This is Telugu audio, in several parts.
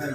I'm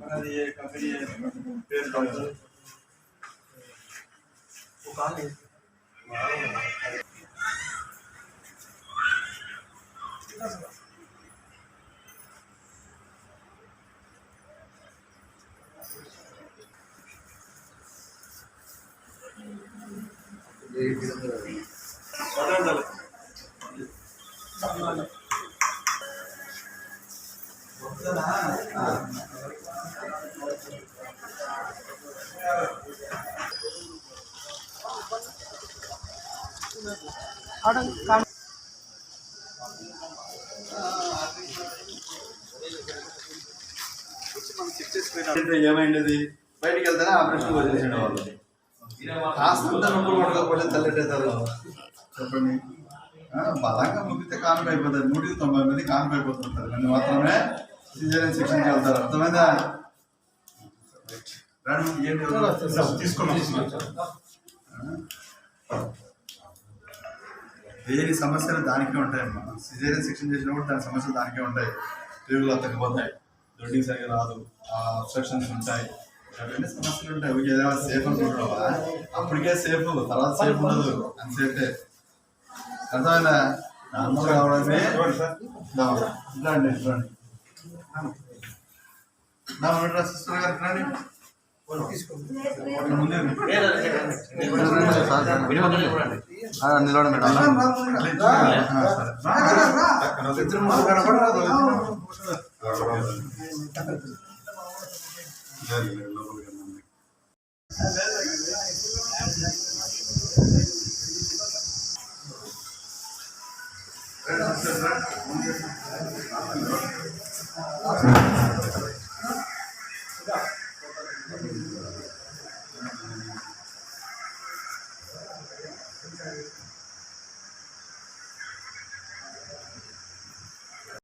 बना दिए ककड़ी है पेड़ का वो कहाँ है ఏమైంది? బయటికి వెళ్తేనే ఆపరేషన్ వదిలేసిన వాళ్ళు. కాస్తంత నొప్పులు పడకపోతే తల్లెట్టేస్తారు చెప్పండి. ఆ, బలంగా ముగితే కాన్పు అయిపోతుంది నూటికి తొంభై మంది కాన్పు అయిపోతుంటారు. నన్ను మాత్రమే సిజరీన్ సెక్షన్కి వెళ్తారు. అర్థమైందా? తీసుకున్నాం. దేని సమస్యలు దానికే ఉంటాయమ్మా. సిజేరియన్ సెక్షన్ చేసినప్పుడు దాని సమస్యలు దానికే ఉంటాయి. పేగులు తగ్గిపోతాయి దొడ్డికి సరిగా రాదు. అబ్స్ట్రక్షన్స్ ఉంటాయి. అవన్నీ సమస్యలు ఉంటాయి. ఊరికే ఏదైనా సేఫ్ అనుకుంటున్నావా? అప్పటికే సేఫ్ తర్వాత సేఫ్ ఉండదు. అన్సేఫే అర్థమైందా? నార్మల్ కావడమే రండి రండి. నా సిస్టర్ గారు రండి. ముందే నిలవడం మేడం Thank. Right.